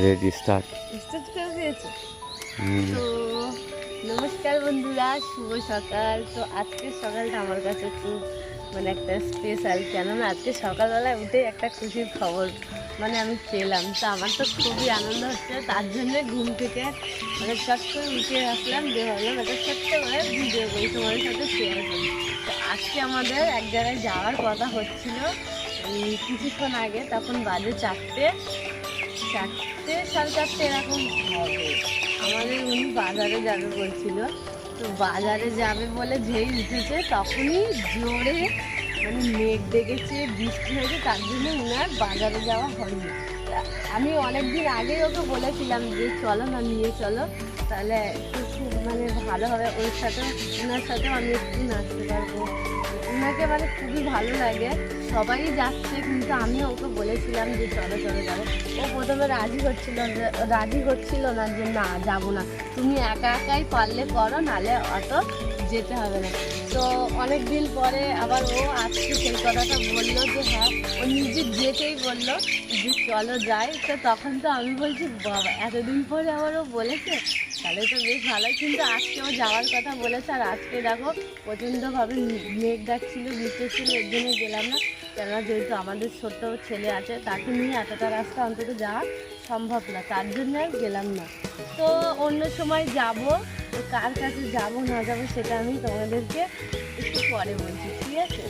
Ready start start করে দিয়েছে তো নমস্কার বন্ধুরা শুভ সকাল। তো আজকে সকালটা আমার কাছে খুব মানে একটা স্পেশাল কেননা আজকে সকালবেলায় উঠে একটা খুশির খবর মানে আমি পেলাম। তো আমার তো খুবই আনন্দ হচ্ছে তার জন্য ঘুম থেকে মানে চট করে উঠে আসলাম যে ভাবলাম একটা ছোট্ট করে ভিডিও করি তোমাদের সাথে শেয়ার করি। তো আজকে আমাদের এক জায়গায় যাওয়ার কথা হচ্ছিল কিছুক্ষণ আগে তখন বাজে চারটে। চারটে সাড়ে চারটে এরকম হবে। আমাদের উনি বাজারে যাবে বলছিল। তো বাজারে যাবে বলে যেই উঠেছে, তখনই জোরে মানে মেঘ ডেকেছে, বৃষ্টি হয়েছে, তার জন্য উনার বাজারে যাওয়া হয়নি। আমি অনেক দিন আগেই ওকে বলেছিলাম যে, চলো না, নিয়ে চলো। তাহলে একটু খুব মানে ভালো হবে। ওর সাথে ওনার সাথেও আমি একটু নাচতে পারব। ওনাকে মানে খুবই ভালো লাগে। সবাই যাচ্ছে, কিন্তু আমি ওকে বলেছিলাম যে চলো চলো যাব। ও প্রথমে রাজি হচ্ছিল রাজি হচ্ছিল না যে না, যাব না। তুমি একা একাই পারলে করো, নালে অত যেতে হবে না। তো অনেক দিন পরে আবার ও আজকে সেই কথাটা বলল যে হ্যাঁ ও নিজে যেতেই বলল যে চলো যাই। তো তখন তো আমি বলছি, বাবা, এতদিন পরে আবার ও বলেছে? তাহলে তো বেশ ভালোই। কিন্তু আজকে ও যাওয়ার কথা বলেছে, আর আজকে দেখো প্রচণ্ডভাবে মেঘ ডাকছিল, বৃষ্টি ছিল, এর জন্য গেলাম না। কেননা যেহেতু আমাদের ছোট্ট ছেলে আছে, তাকে নিয়ে এতটা রাস্তা অন্তত যাওয়া সম্ভব না, তার জন্য আর গেলাম না। তো অন্য সময় যাব কার কাছে যাব না যাব সেটা আমি তোমাদেরকে একটু পরে বলছি, ঠিক আছে?